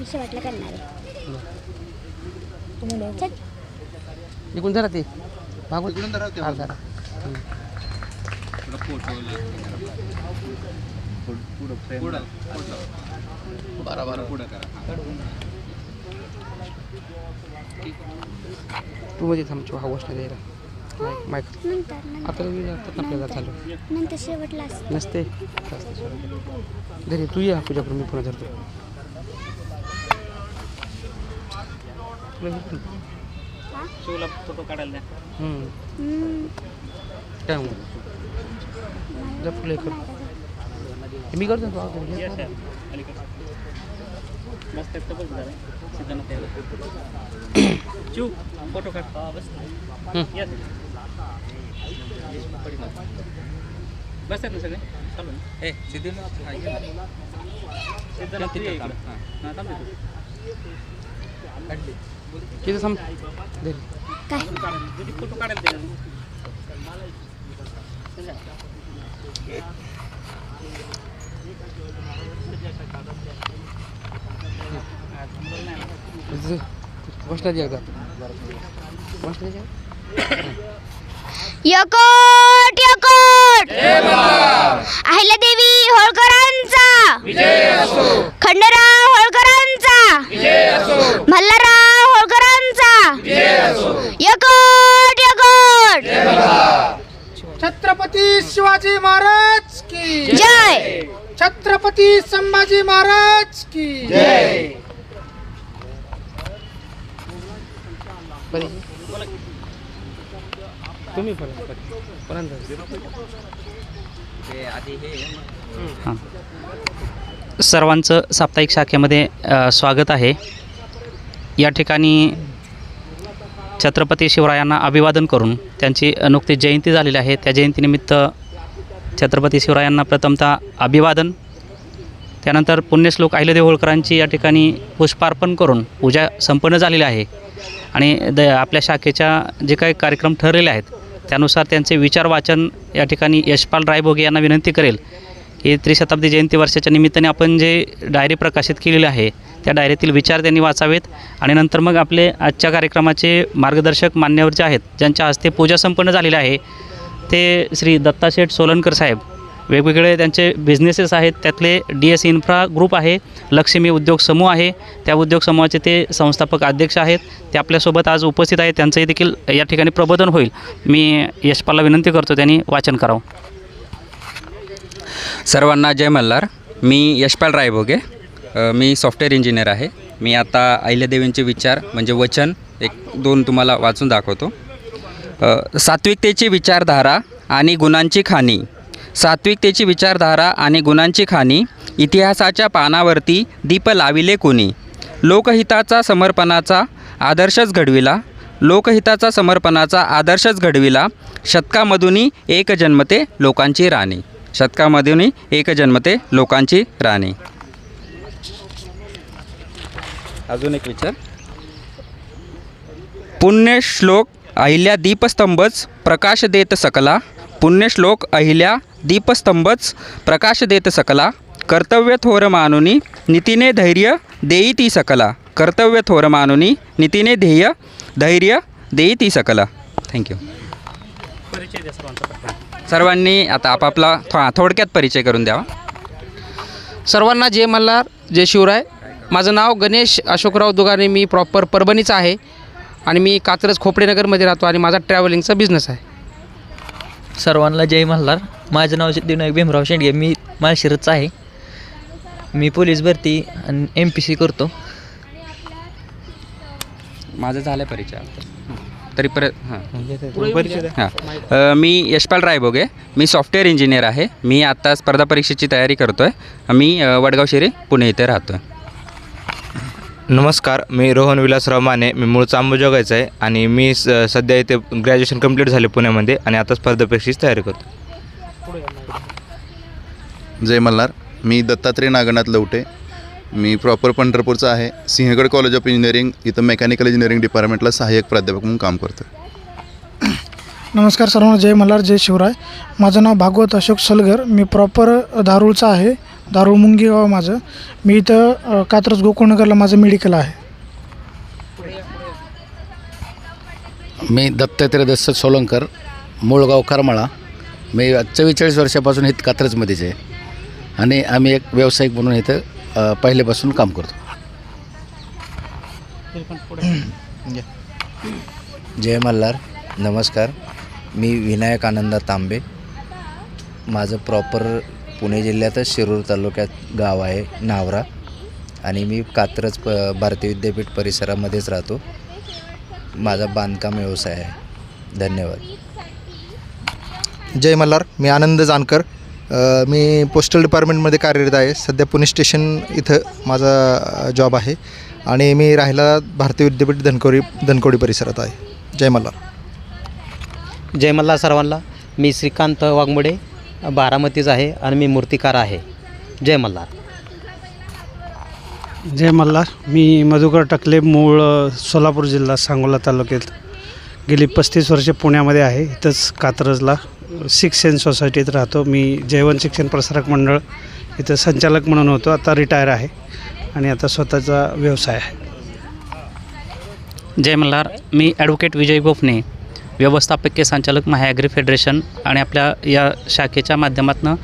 मी शेवटला करणार आहे. चल. इकडून जरा ते. अर्धा थोडं फोटो पुढं फ्रेम पुढं बरं बरं. पुढं करा. तू मध्ये थांबतो हा गोष्ट द्यायला. Mike- mike. नंतर नंतर. आता आपल्याला चालू. नंतर शेवटला असतं. नसते. घरी तू या तुझ्याकडून मी पुन्हा धरतो तुला हे पण- शिवला फोटो काढायला. काय फुले कर. मी करतो मस्त बस जरा शिव फोटो काढ. बस बस आहेत ना सगळे? चालू ए सिद्धी सिद्धांत तू ये इकडं. थांब इथं. तिथं थांब घरी काय? फोटो काढायला तुझी फोटो काढायला द्या गोष्ट दे एकदा गोष्ट दे यकोट यकोट! अहिल्यादेवी होळकरांचा! खंडराव होळकरांचा! होळकरांचा यकोट यकोट छत्रपती शिवाजी महाराज की जय. छत्रपती संभाजी महाराज की तुम्ही पण पर्यंत सर्वांचं साप्ताहिक शाखेमध्ये स्वागत आहे. या ठिकाणी छत्रपती शिवरायांना अभिवादन करून त्यांची नुकती जयंती झालेली आहे. त्या जयंतीनिमित्त छत्रपती शिवरायांना प्रथमतः अभिवादन त्यानंतर पुण्यश्लोक अहिल्यादेव होळकरांची या ठिकाणी पुष्पार्पण करून पूजा संपन्न झालेली आहे. आणि द आपल्या शाखेच्या जे काही कार्यक्रम ठरलेले आहेत त्यानुसार त्यांचे विचार वाचन या ठिकाणी यशपाल रायभोगे यांना विनंती करेल की त्रिशताब्दी जयंती वर्षाच्या निमित्ताने आपण जे डायरी प्रकाशित केलेली आहे त्या डायरीतील विचार त्यांनी वाचावेत. आणि नंतर मग आपले आजच्या कार्यक्रमाचे मार्गदर्शक मान्यवर जे आहेत ज्यांच्या हस्ते पूजा संपन्न झालेली आहे ते श्री दत्ताशेठ सोलनकर साहेब. वेगवेगळे त्यांचे बिझनेसेस आहेत त्यातले डी एस इन्फ्रा ग्रुप आहे लक्ष्मी उद्योग समूह आहे त्या उद्योग समूहाचे ते संस्थापक अध्यक्ष आहेत ते आपल्यासोबत आज उपस्थित आहेत त्यांचंही देखील या ठिकाणी प्रबोधन होईल. मी यशपालला विनंती करतो त्यांनी वाचन करावं. सर्वांना जय मल्हार. मी यशपाल रायभोगे. अ, मी सॉफ्टवेअर इंजिनियर आहे. मी आता अहिल्यादेवींचे विचार म्हणजे वचन एक दोन तुम्हाला वाचून दाखवतो. सात्विकतेची विचारधारा आणि गुणांची खाणी. सात्विकतेची विचारधारा आणि गुणांची खाणी इतिहासाच्या पानावरती दीप लाविले कोणी? लोकहिताचा समर्पणाचा आदर्शच घडविला. लोकहिताचा समर्पणाचा आदर्शच घडविला. शतकामधूनही एक जन्मते लोकांची राणी. शतकामधूनही एक जन्मते लोकांची राणी. अजून एक विचार. पुण्यश्लोक अहिल्या दीपस्तंभच प्रकाश देत सकला. पुण्यश्लोक अहिल्या दीपस्तंभच प्रकाश देत सकला. कर्तव्य थोर मानुनी नीतीने धैर्य देई ती सकला. कर्तव्य थोर मानुनी नीतीने ध्येय धैर्य देई ती सकला थँक्यू सर्वांनी आता आपापला थो थोडक्यात परिचय करून द्यावा. सर्वांना जय मल्हार जय शिवराय. माझं नाव गणेश अशोकराव दुगाने मी प्रॉपर परभणीचा आहे आणि मी कात्रज खोपडेनगरमध्ये राहतो आणि माझा ट्रॅव्हलिंगचा बिझनेस आहे. सर्वांना जय मल्हार. माझं नाव सिद्धिविनायक भीमराव शेंडगे. मी माळशिरसचा आहे. मी पोलीस भरती आणि एम पी सी करतो. माझं झालं परिचय. तरी परत हां. हां. मी यशपाल रायबोगे. मी सॉफ्टवेअर इंजिनियर आहे. मी आत्ता स्पर्धा परीक्षेची तयारी करतो आहे मी वडगाव शिरी पुणे इथे राहतो आहे नमस्कार मी रोहन विलासराव माने मी मूळचा अंबुजोगायचा आहे आणि मी स सध्या इथे ग्रॅज्युएशन कंप्लीट झाले पुण्यामध्ये आणि आता स्पर्धा परीक्षेची तयारी करतो. जय मल्हार मी दत्तात्रय नागनाथ लवटे. मी प्रॉपर पंढरपूरचा आहे. सिंहगड कॉलेज ऑफ इंजिनिअरिंग इथं मेकॅनिकल इंजिनिअरिंग डिपार्टमेंटला सहाय्यक प्राध्यापक म्हणून काम करतो. नमस्कार सर्वांना जय मल्हार जय शिवराय. माझं नाव भागवत अशोक सलगर. मी प्रॉपर धारूळचा आहे. दारू मुंगी गाव माझं. मी इथं कात्रज गोकुळनगरला माझं मेडिकल आहे. मी दत्तात्रय दत्त सोलंकर मूळगाव करमाळा. मी चव्वेचाळीस वर्षापासून इथं कात्रजमध्येच आहे. आणि आम्ही एक व्यावसायिक म्हणून इथं पहिल्यापासून काम करतो. जय मल्हार नमस्कार. मी विनायक आनंद तांबे. माझं प्रॉपर पुणे जिल्ह्यातच शिरूर तालुक्यात गाव आहे नावरा. आणि मी कात्रज प भारतीय विद्यापीठ परिसरामध्येच राहतो. माझा बांधकाम व्यवसाय आहे. धन्यवाद. जय मल्हार मी आनंद जानकर. मी पोस्टल डिपार्टमेंटमध्ये कार्यरत आहे. सध्या पुणे स्टेशन इथं माझा जॉब आहे. आणि मी राहिला भारतीय विद्यापीठ धनकवडी धनकवडी परिसरात आहे. जय मल्हार. जय मल्हार सर्वांना. मी श्रीकांत वाघमोडे. बारामतीच आहे आणि मी मूर्तिकार आहे. जय मल्हार. जय मल्हार. मी मधुकर टकले मूळ सोलापूर जिल्हा सांगोला तालुक्यात. गेली पस्तीस वर्षे पुण्यामध्ये आहे. इथंच कात्रजला सिक्स सेन सोसायटीत राहतो. मी जयवंत शिक्षण प्रसारक मंडळ इथं संचालक म्हणून होतो. आता रिटायर आहे आणि आता स्वतःचा व्यवसाय आहे. जय मल्हार. मी ॲडव्होकेट विजय गोफणे व्यवस्थापकीय संचालक महाॲग्री फेडरेशन आणि आपल्या या शाखेच्या माध्यमातून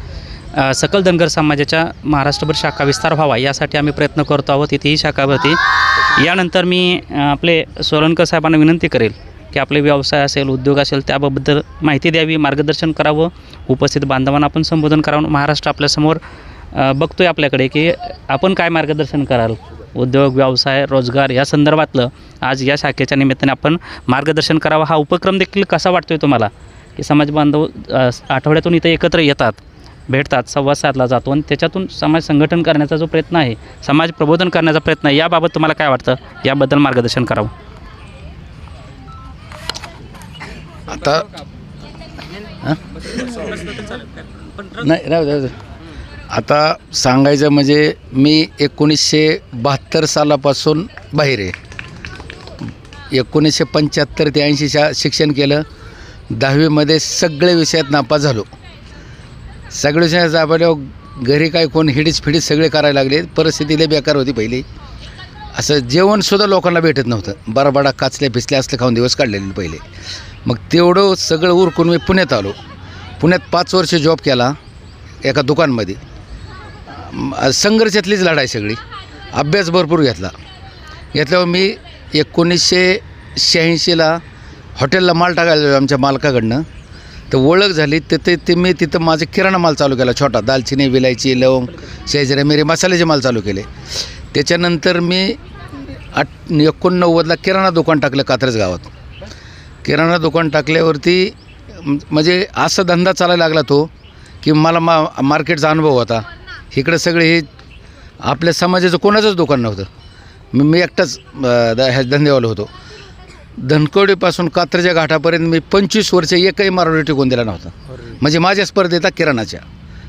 सकल धनगर समाजाच्या महाराष्ट्रभर शाखा विस्तार व्हावा यासाठी आम्ही प्रयत्न करतो आहोत. इथेही शाखा भरती. यानंतर मी आपले सोलनकर साहेबांना विनंती करेल की आपले व्यवसाय असेल उद्योग असेल त्याबद्दल माहिती द्यावी मार्गदर्शन करावं. उपस्थित बांधवांना आपण संबोधन करावं. महाराष्ट्र आपल्यासमोर बघतोय आपल्याकडे की आपण काय मार्गदर्शन कराल? उद्योग व्यवसाय रोजगार या संदर्भातलं आज या शाखेच्या निमित्ताने आपण मार्गदर्शन करावं हा उपक्रम देखील कसा वाटतोय तुम्हाला की समाज बांधव आठवड्यातून इथं एकत्र येतात भेटतात संवाद साधला जातो आणि त्याच्यातून समाज संघटन करण्याचा जो प्रयत्न आहे समाज प्रबोधन करण्याचा प्रयत्न आहे याबाबत तुम्हाला काय वाटतं याबद्दल मार्गदर्शन करावं आता? नाही राहू. आता सांगायचं म्हणजे मी एकोणीसशे बहात्तर सालापासून बाहेर आहे. एकोणीसशे पंच्याहत्तर ते ऐंशीच्या शिक्षण केलं. दहावीमध्ये सगळे विषयात नापास झालो. सगळे विषयात नापाल्यावर घरी काय कोण हिडीच फिडीच सगळे करायला लागले. परिस्थितीला बेकार होती पहिली. असं जेवणसुद्धा लोकांना भेटत नव्हतं. बराबडा काचल्या पिचल्या असले खाऊन दिवस काढलेले पहिले. मग तेवढं सगळं उरकून मी पुण्यात आलो. पुण्यात पाच वर्ष जॉब केला एका दुकानमध्ये. संघर्षातलीच लढाई सगळी. अभ्यास भरपूर घेतला. घेतल्यावर मी एकोणीसशे शहाऐंशीला हॉटेलला माल टाकायला आमच्या मालकाकडनं. तर ओळख झाली. तर ते ते मी तिथं माझं किराणा माल चालू केला छोटा. दालचिनी विलायची लवंग शेजरे मिरी मसाल्याचे माल चालू केले. त्याच्यानंतर मी आठ एकोणनव्वदला किराणा दुकान टाकलं कात्रज गावात. किराणा दुकान टाकल्यावरती म्हणजे असा धंदा चालायला लागला तो की मला मा मार्केटचा अनुभव होता. इकडं सगळे हे आपल्या समाजाचं कोणाचंच दुकान नव्हतं. मी मी एकटाच द- ह्या धंदेवाला होतो. धनकवडीपासून कात्रच्या घाटापर्यंत मी पंचवीस वर्ष एकही मारवाडी टिकून दिला नव्हता. म्हणजे माझ्या स्पर्धेत किराणाच्या.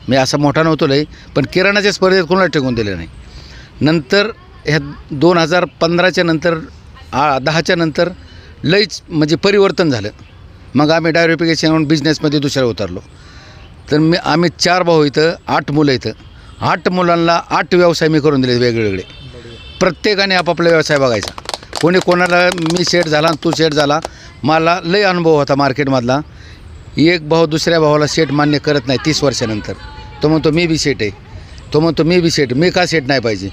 मी असा मोठा नव्हतो लई पण किराणाच्या स्पर्धेत कोणाला टिकून दिले नाही. नंतर ह्या दोन हजार पंधराच्या नंतर आ दहाच्या नंतर लईच म्हणजे परिवर्तन झालं. मग आम्ही डायव्हरिफिकेशन म्हणून बिझनेसमध्ये दुसऱ्या उतरलो. तर मी आम्ही चार भाऊ इथं आठ मुलं इथं. आठ मुलांना आठ व्यवसाय मी करून दिले वेगवेगळे. प्रत्येकाने आपापला व्यवसाय बघायचा. कोणी कोणाला मी सेट झाला तू सेट झाला मला लई अनुभव होता मार्केटमधला. एक भाऊ दुसऱ्या भावाला सेट मान्य करत नाही तीस वर्षानंतर. तो म्हणतो मी बी सेट आहे. तो म्हणतो मी बी सेट मी का सेट नाही पाहिजे?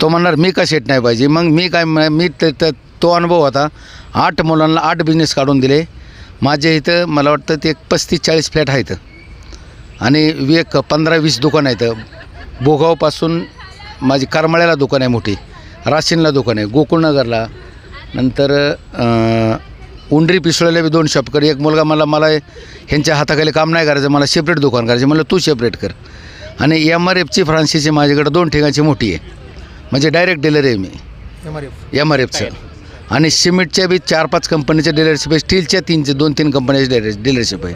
तो म्हणणार मी का शेट नाही पाहिजे? मग मी काय मी त- तो अनुभव होता. आठ मुलांना आठ बिझनेस काढून दिले. माझ्या इथं मला वाटतं ते एक पस्तीस चाळीस फ्लॅट आहेत. आणि एक पंधरा वीस दुकानं आहेत. भोगावपासून माझी करमाळ्याला दुकान आहे मोठी राशीनला दुकान आहे गोकुळनगरला. नंतर उंडरी पिसोळ्याला बी दोन शॉप कर एक मुलगा मला मला ह्यांच्या हाताखाली काम नाही करायचं मला सेपरेट दुकान करायचं. म्हणलं तू सेपरेट कर. आणि एम आर एफची फ्रान्सिसची माझ्याकडे दोन ठिकाणची मोठी आहे. म्हणजे डायरेक्ट डीलर आहे मी. एम आर एफचं आणि सिमेंटच्या बी चार पाच कंपनीचे डीलरशिप आहे स्टीलच्या तीनचे दोन तीन कंपन्याचे डीलर डीलरशिप आहे.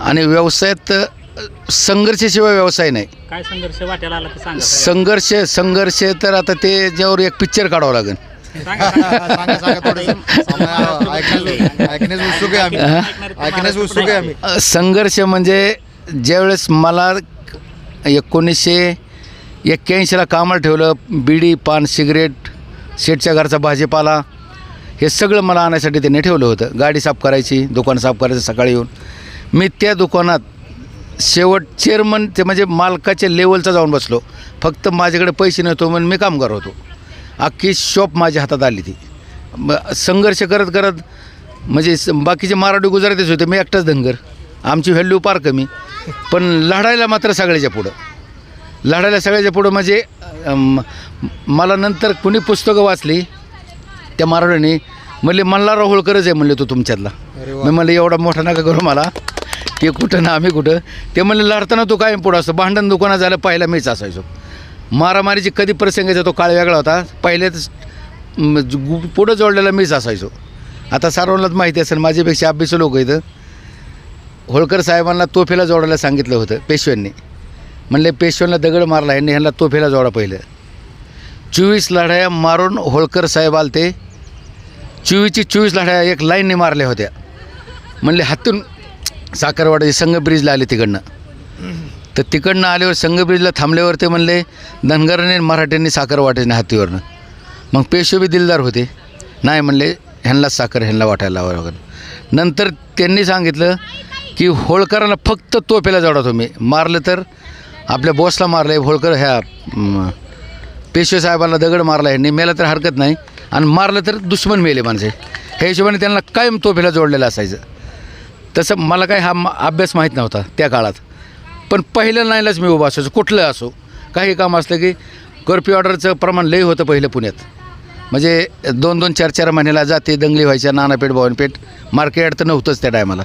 आणि व्यवसायात संघर्षाशिवाय व्यवसाय नाही. काय संघर्ष? वाट्याला आला ते संघर्ष संघर्ष तर आता ते ज्यावर एक पिक्चर काढावं लागेल. अ, संघर्ष म्हणजे ज्यावेळेस मला एकोणीसशे एक्क्याऐंशीला कामाला ठेवलं बिडी पान सिगरेट शेटच्या घरचा भाजीपाला हे सगळं मला आणायसाठी त्यांनी ठेवलं होतं. गाडी साफ करायची दुकान साफ करायचं सकाळी येऊन. मी त्या दुकानात शेवट चेअरमन ते म्हणजे मालकाच्या लेवलचा जाऊन बसलो. फक्त माझ्याकडे पैसे नव्हतो म्हणून मी काम करत होतो. अख्खी शॉप माझ्या हातात आली ती. संघर्ष करत करत म्हणजे स- बाकीचे मराठी गुजरातीच होते मी एकटाच धनगर. आमची व्हॅल्यू फार कमी. पण लढायला मात्र सगळ्याच्या पुढं. लढायला सगळ्याच्या पुढं म्हणजे मला नंतर कुणी पुस्तकं वाचली त्या मराठ्याने म्हणले मल्हार होळकरच आहे म्हणले तो तुमच्यातला. मी म्हणलं एवढा मोठा नका करू मला. ते कुठं ना आम्ही कुठं ते म्हणले लढताना तो काय पुढं असतो. भांडण दुकानात झालं पहिला मीच असायचो. मारामारीची कधी प्रसंग येतो तो काळ वेगळा होता. पहिलेच गु- पुढं जोडलेला मीच असायचो. आता सर्वांनाच माहिती असेल माझ्यापेक्षा अभ्यास लोक इथं. होळकर साहेबांना तोफेला जोडायला सांगितलं होतं पेशव्यांनी. म्हणले पेशव्यांना दगड मारला यांनी ह्यांना तोफेला जोडा पहिलं. चोवीस लढाया मारून होळकर साहेब आलते. चोवीसची चोवीस लढाया एक लाईनने मारल्या होत्या. म्हणले हातून साखरवाड्याचे संघ ब्रिजला आले तिकडनं. तर तिकडनं आल्यावर संघ ब्रिजला थांबल्यावर ते म्हणले धनगरांनी मराठ्यांनी साखर वाटायचे हातीवरनं. मग पेशवे बी दिलदार होते. नाही म्हणले ह्यांनाच साखर ह्यांना वाटायला वगैरे नंतर त्यांनी सांगितलं की होळकरांना फक्त तोफेला जोडा तुम्ही. मारलं तर आपल्या बॉसला मारलं आहे होळकर ह्या पेशवे साहेबांना दगड मारला ह्यांनी मेला तर हरकत नाही. आणि मारलं तर दुश्मन मेले माणसे. ह्या हिशोबाने त्यांना कायम तोफेला जोडलेलं असायचं. तसं मला काय हा अभ्यास माहीत नव्हता त्या काळात. पण पहिल्या लाईनलाच मी उभा असायचो कुठलं असो. काही काम असलं की कर्फ्यू ऑर्डरचं प्रमाण लई होतं पहिलं पुण्यात. म्हणजे दोन दोन चार चार महिन्याला जाते दंगली व्हायच्या नानापेठ भवनपेठ मार्केट तर नव्हतंच त्या टायमाला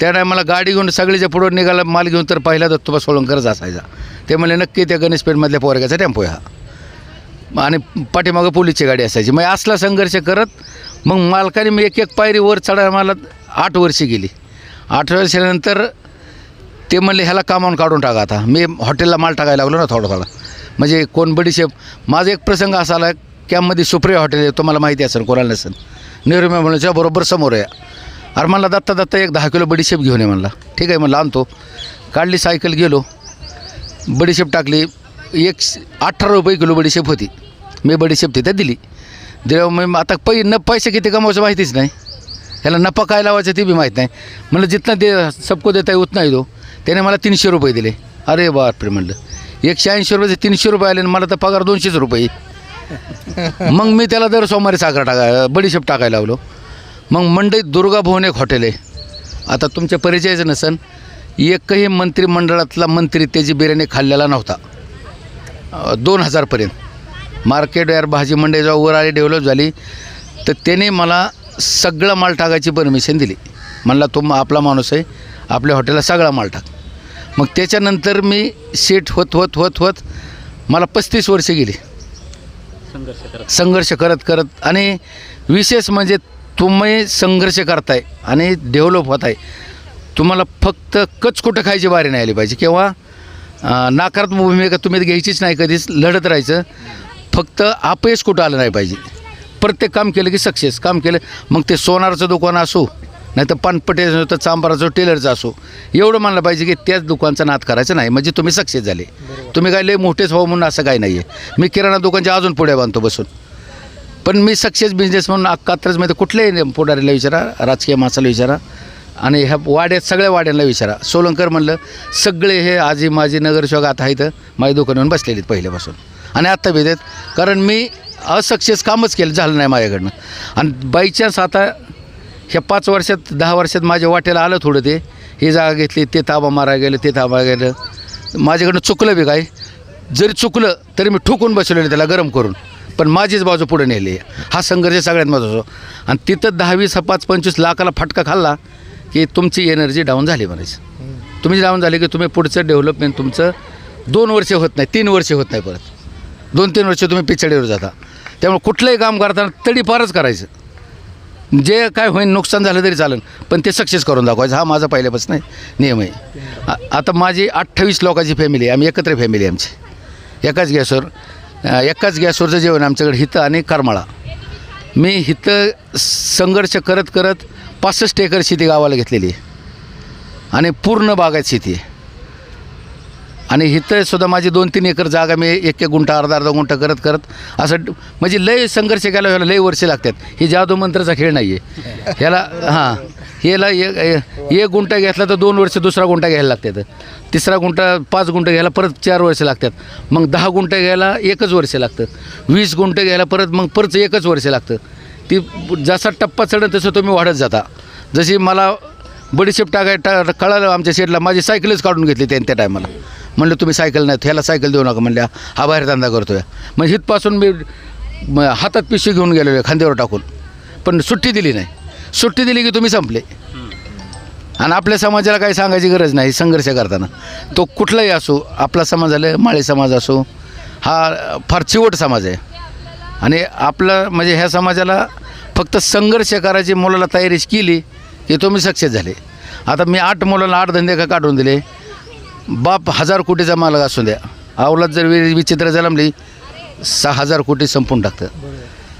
त्या टायमाला गाडी घेऊन सगळीच्या पुढं निघाला माल घेऊन तर पहिला दत्तोबा सोलंकरच असायचा. ते म्हणले नक्की त्या गणेशपेठमधल्या पोरग्याचा टेम्पो हा. आणि पाठीमागं पोलीसची गाडी असायची. मग असला संघर्ष करत मग मालकाने मी एक एक पायरी वर चढायला मला आठ वर्षे गेली. अठरा वर्षानंतर ते म्हणले ह्याला कामावून काढून टाका आता. मी हॉटेलला माल टाकायला लागलो ना थोडं थोडा म्हणजे कोण बडीशेप माझा एक प्रसंग असा आला कॅम्पमध्ये सुप्रिया हॉटेल आहे तुम्हाला माहिती असेल कोणाला नसेल. नेहरू म्हणूनच्या बरोबर समोर आहे. अरे म्हणला दत्ता दत्ता एक दहा किलो बडीशेप घेऊन ये म्हणला. ठीक आहे म्हणलं आणतो. काढली सायकल गेलो. बडीशेप टाकली. एक अठरा रुपये किलो बडीशेप होती. मी बडीशेप तिथे दिली. दिल्यावर मग आता पै न पैसे किती कमवायचं माहितीच नाही. ह्याला नफा काय लावायचं ते बी माहीत नाही. म्हणलं जितना दे सबको देता आहे उतना ही दो त्याने मला तीनशे रुपये दिले. अरे बापरे म्हणलं. एकशे ऐंशी रुपयाचे तीनशे रुपये आले आणि मला तर पगार दोनशेच रुपये. मग मी त्याला दर सोमवारी साखर टाका बडीशेप टाकायला लावलो. मग मंडईत दुर्गा भवन एक हॉटेल आहे. आता तुमच्या परिचयाचं नसन. एकही मंत्रिमंडळातला मंत्री त्याची बिर्याणी खाल्लेला नव्हता. दोन हजारपर्यंत मार्केट यार भाजी मंडई जेव्हा वर आली डेव्हलप झाली. तर त्याने मला सगळा माल टाकायची परमिशन दिली. म्हणला तो आपला माणूस आहे आपल्या हॉटेलला सगळा माल टाक. मग त्याच्यानंतर मी सेट होत होत होत होत मला पस्तीस वर्षे गेली. संघर्ष करत. करत आणि विशेष म्हणजे तुम्ही संघर्ष करताय आणि डेव्हलप होत आहे तुम्हाला फक्त कचकुटं खायची बारी नाही आली पाहिजे किंवा नकारात्मक भूमिका तुम्ही घ्यायचीच नाही कधीच लढत राहायचं फक्त अपयश कुठं आलं नाही पाहिजे. प्रत्येक काम केलं की सक्सेस. काम केलं मग ते सोनारचं दुकान असो नाही तर पानपट्याचं तर चांबाराचं टेलरचं असो एवढं मानलं पाहिजे की त्याच दुकानचा नाद करायचं नाही. म्हणजे तुम्ही सक्सेस झाले. तुम्ही काय लय मोठेच व्हावं म्हणून असं काही नाही आहे मी किराणा दुकानच्या अजून पुढे बांधतो बसून. पण मी सक्सेस बिझनेस म्हणून कात्रजमध्ये कुठल्याही पुढारीला विचारा राजकीय माणसाला विचारा आणि ह्या वाड्यात सगळ्या वाड्यांना विचारा. सोलंकर म्हणलं सगळे हे आजी माझी नगरसेवक आता आहेत माझ्या दुकानावर बसलेले आहेत पहिल्यापासून. आणि आत्ता बी देत कारण मी असक्सेस कामच केलं झालं नाही माझ्याकडनं. आणि बाय चान्स आता ह्या पाच वर्षात दहा वर्षात माझ्या वाट्याला आलं थोडं ते. ही जागा घेतली ते ताबा मारा गेलं ते ताबा गेलं. माझ्याकडनं चुकलं बी काय. जरी चुकलं तरी मी ठोकून बसलेलं त्याला गरम करून. पण माझीच बाजू पुढे नेली. हा संघर्ष सगळ्यात महत्त्वाचा आणि तिथं दहावीस हा पाच पंचवीस लाखाला फटका खाल्ला की तुमची एनर्जी डाऊन झाली म्हणायचं. तुम्ही डाऊन झाली की तुम्ही पुढचं डेव्हलपमेंट तुमचं दोन वर्ष होत नाही तीन वर्ष होत नाही परत. दोन तीन वर्ष तुम्ही पिछाडीवर जाता. त्यामुळे कुठलंही काम करताना तडीपारच करायचं. जे काय होईल नुकसान झालं तरी चालेल पण ते सक्सेस करून दाखवायचं. हा माझा पहिल्यापासून नियम आहे. आता माझी अठ्ठावीस लोकांची फॅमिली आहे आम्ही एकत्र फॅमिली आमची. एकाच गॅसवर एकाच गॅसवरचं जेवण आमच्याकडे हितं आणि करमाळा. मी हितं संघर्ष करत करत पासष्ट एकर शेती गावाला घेतलेली आहे. आणि पूर्ण बागायत शेती आहे. आणि इथं सुद्धा माझी दोन तीन एकर जागा मी एक एक गुंठा अर्धा अर्धा गुंठा करत करत असं म्हणजे लय संघर्ष केला ह्याला लय वर्ष लागतात. ही जादू मंत्राचा खेळ नाही आहे ह्याला हां ह्याला एक एक गुंठा घेतला तर दोन वर्ष दुसरा गुंठा घ्यायला लागतात. तिसरा गुंठा पाच गुंठे घ्यायला परत चार वर्ष लागतात. मग दहा गुंठे घ्यायला एकच वर्ष लागतं. वीस गुंठे घ्यायला परत मग परत एकच वर्ष लागतं. ती जसा टप्पा चढत तसं तुम्ही वाढत जाता. जशी मला बडीशेप टाकाय टा कळालं आमच्या शेडला माझी सायकलच काढून घेतली त्यांनी त्या टायमाला. म्हणलं तुम्ही सायकल नाही ह्याला सायकल देऊ नका म्हणल्या हा बाहेर धंदा करतोय. मग हितपासून मी हातात पिशवी घेऊन गेलेलो आहे खांद्यावर टाकून. पण सुट्टी दिली नाही. सुट्टी दिली की तुम्ही संपले. आणि आपल्या समाजाला काही सांगायची गरज नाही संघर्ष करताना. तो कुठलाही असो आपला समाज आलं माळी समाज असो हा फार चिवट समाज आहे. आणि आपलं म्हणजे ह्या समाजाला फक्त संघर्ष करायची मुलाला तयारी केली की तुम्ही सक्सेस झाले. आता मी आठ मुलाला आठ धंदे का काढून दिले बाप हजार कोटीचा मालक असू द्या. अवलाद जर वि विचित्र जलमली सहा हजार कोटी संपून टाकतं.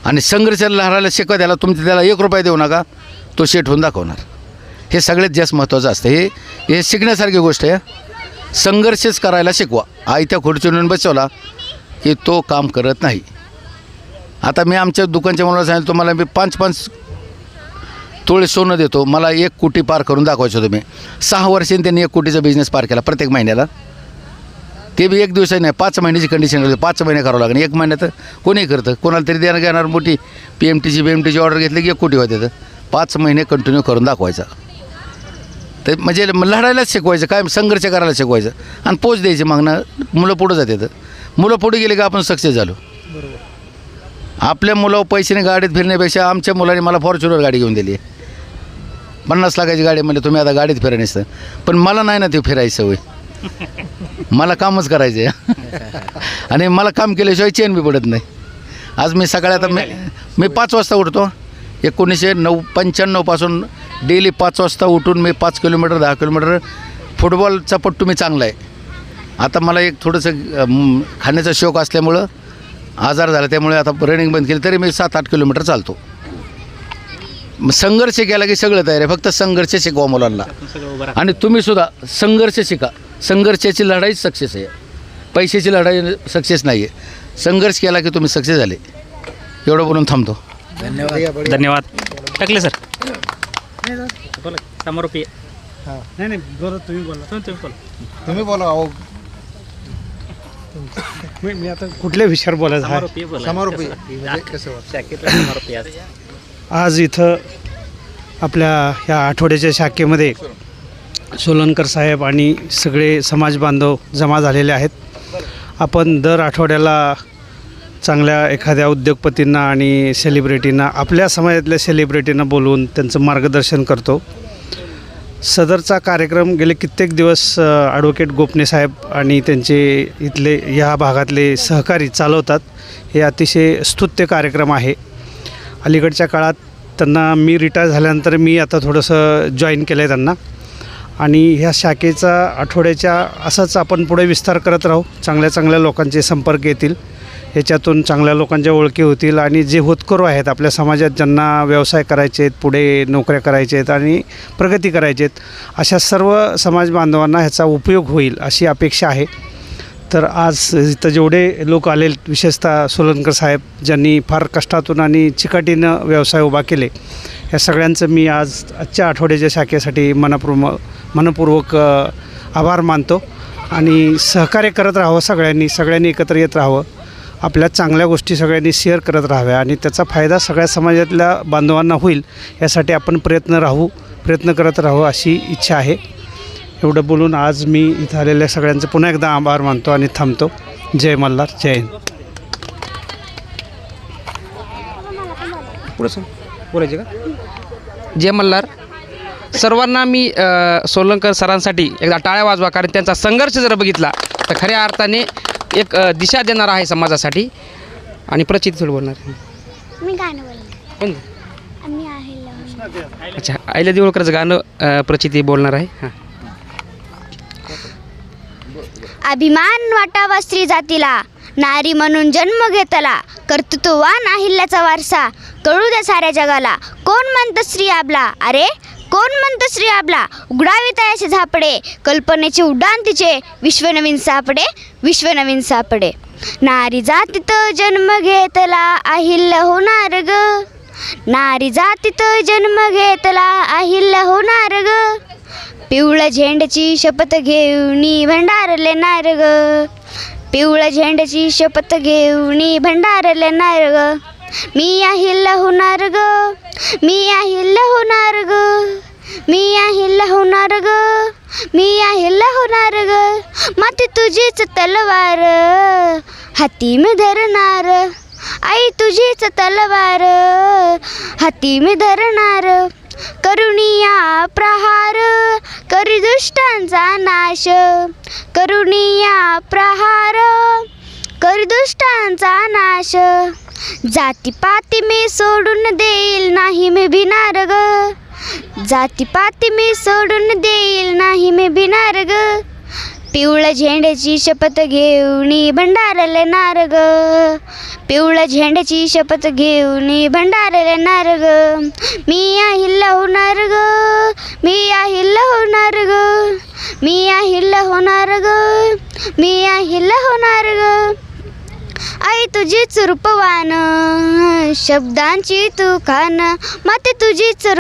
आणि संघर्षाला लहराला शिकवा द्यायला तुम्ही त्याला एक रुपया देऊ नका तो शेट होऊन दाखवणार. हे सगळ्यात जास्त महत्त्वाचं असतं. हे हे शिकण्यासारखी गोष्ट आहे संघर्षच करायला शिकवा. आयत्या खुर्चीवरून बसवला की तो काम करत नाही. आता मी आमच्या दुकानच्या मुलाला सांगितलं तुम्हाला मी पाच पाच तोळे सोनं देतो. मला एक कोटी पार करून दाखवायचं तुम्ही सहा वर्षांनी त्यांनी एक कोटीचा बिझनेस पार केला प्रत्येक महिन्याला. ते बी एक दिवसाने नाही. पाच महिन्याची कंडिशन होती पाच महिने करावं लागेल. एक महिन्यात कोणी करतं? कोणाला तरी देणं घेणार मोठी पी एम टीची बी एम टीची ऑर्डर घेतली की एक कोटी होते तर. पाच महिने कंटिन्यू करून दाखवायचा. ते म्हणजे लढायलाच शिकवायचं. काय संघर्ष करायला शिकवायचं. आणि पोच द्यायची मागणं. मुलं पुढं जाते मुलं पुढे गेले की आपण सक्सेस झालो. आपल्या मुलं पैशाने गाडीत फिरण्यापेक्षा आमच्या मुलाने मला फॉर्च्युनर गाडी घेऊन दिली आहे. पन्नास लाखाची गाडी म्हणजे तुम्ही आता गाडीत फिरायचं पण मला नाही ना ते फिरायची सवय. मला कामच करायचं आहे आणि मला काम केल्याशिवाय चेन बी पडत नाही. आज मी सकाळी आता मी मी पाच वाजता उठतो. एकोणीसशे नऊ पंच्याण्णवपासून डेली पाच वाजता उठून मी पाच किलोमीटर दहा किलोमीटर फुटबॉलचा पट्टू मी चांगला आहे. आता मला एक थोडंसं खाण्याचा शौक असल्यामुळं आजार झाला त्यामुळे आता रनिंग बंद केली तरी मी सात आठ किलोमीटर चालतो. मग संघर्ष केला की सगळं तयार आहे. फक्त संघर्ष शिकवा मुलांना. आणि तुम्ही सुद्धा संघर्ष शिका. संघर्षाची लढाई सक्सेस आहे. पैशाची लढाई सक्सेस नाही आहे संघर्ष केला की तुम्ही सक्सेस झाले. एवढं बोलून थांबतो. धन्यवाद. टाकले सर? बोला नाही नाही बोला तुम्ही बोला. तुम्ही बोला. तुम्ही बोला अहो. मी मी आता कुठल्या विषयावर बोलायचं? आहे समारोपी. म्हणजे कसं वाटतं? आज इथं आपल्या ह्या आठवड्याच्या शाखेमध्ये सोलनकर साहेब आणि सगळे समाज बांधव जमा झालेले आहेत. आपण दर आठवड्याला चांगल्या एखाद्या उद्योगपतींना आणि सेलिब्रिटींना आपल्या समाजातल्या सेलिब्रिटींना बोलवून त्यांचं मार्गदर्शन करतो. सदरचा कार्यक्रम गेले कित्येक दिवस ॲडव्होकेट गोपने साहेब आणि त्यांचे इथले ह्या भागातले सहकारी चालवतात. हे अतिशय स्तुत्य कार्यक्रम आहे. अलीकडच्या काळात त्यांना मी रिटायर झाल्यानंतर मी आता थोडंसं जॉईन केलं आहे त्यांना. आणि ह्या शाखेचा आठवड्याच्या असंच आपण पुढे विस्तार करत राहू. चांगल्या चांगल्या लोकांचे संपर्क येतील. ह्याच्यातून चांगल्या लोकांच्या ओळखी होतील आणि जे होतकरू आहेत आपल्या समाजात ज्यांना व्यवसाय करायचे आहेत पुढे नोकऱ्या करायच्या आहेत आणि प्रगती करायची आहेत अशा सर्व समाज बांधवांना ह्याचा उपयोग होईल अशी अपेक्षा आहे. तर आज इथं जेवढे लोक आले विशेषतः सोलनकर साहेब ज्यांनी फार कष्टातून आणि चिकाटीनं व्यवसाय उभा केले या सगळ्यांचं मी आज आजच्या आठवड्याच्या शाखेसाठी मनपूर्व मनपूर्वक आभार मानतो आणि सहकार्य करत राहावं सगळ्यांनी सगळ्यांनी एकत्र येत राहावं. आपल्या चांगल्या गोष्टी सगळ्यांनी शेअर करत राहाव्या आणि त्याचा फायदा सगळ्या समाजातल्या बांधवांना होईल यासाठी आपण प्रयत्न राहू प्रयत्न करत राहू अशी इच्छा आहे. एवढं बोलून आज मी इथं आलेल्या सगळ्यांचं पुन्हा एकदा आभार मानतो आणि थांबतो. जय मल्हार जय हिंद. पुढं सर बोलायचे का? जय मल्हार. सर्वांना मी सोलंकर सरांसाठी एकदा टाळ्या वाजवा कारण त्यांचा संघर्ष जर बघितला तर खऱ्या अर्थाने एक दिशा देणार आहे समाजासाठी. आणि प्रचिती थोडं बोलणार मी गाणं बोलणार. अच्छा आईला देवळकरचं गाणं प्रचिती बोलणार आहे. हां. अभिमान वाटावा स्त्री जातीला. नारी म्हणून जन्म घेतला. कर्तृत्ववान अहिल्याचा वारसा. कळू द्या साऱ्या जगाला. कोण म्हणतं स्त्री आपला अरे कोण म्हणतं श्री आपला उघडावी तयाचे झापडे. कल्पनेचे उड्डाण तिचे. विश्वनवीन सापडे विश्वनवीन सापडे. नारी जातीत जन्म घेतला अहिल्य होणार ग. नारी जातीत जन्म घेतला अहिल्य होणार ग. पिवळ्या झेंड्याची शपथ घेऊनी भंडारले नार ग पिवळ्या झेंड्याची शपथ घेऊनी भंडारले नार ग मी अहिल्य होणार ग मी अहिल्य होणार ग मी अहिल्य होणार ग मी अहिल्य होणार ग माती तुझीच तलवार. हाती मी धरणार. आई तुझीच तलवार. हाती मी धरणार. करुणिया प्रहार करी दुष्टांचा नाश. करुणिया प्रहार करी दुष्टांचा नाश. जातीपाती मी सोडून देईल नाही मी भिनार ग जातीपाती मी सोडून देईल नाही मी भिनार ग पिवळ्या झेंड्याची शपथ घेऊनी भंडारले नार ग पिवळ्या झेंड्याची शपथ घेऊनी भंडारले नार ग मी अहिल्य होणार ग मी अहिल्य होणार ग मी अहिल्य होणार ग मी अहिल्य होणार ग आई तुझीच रूपवान शब्दांची तू खान माते तुझीच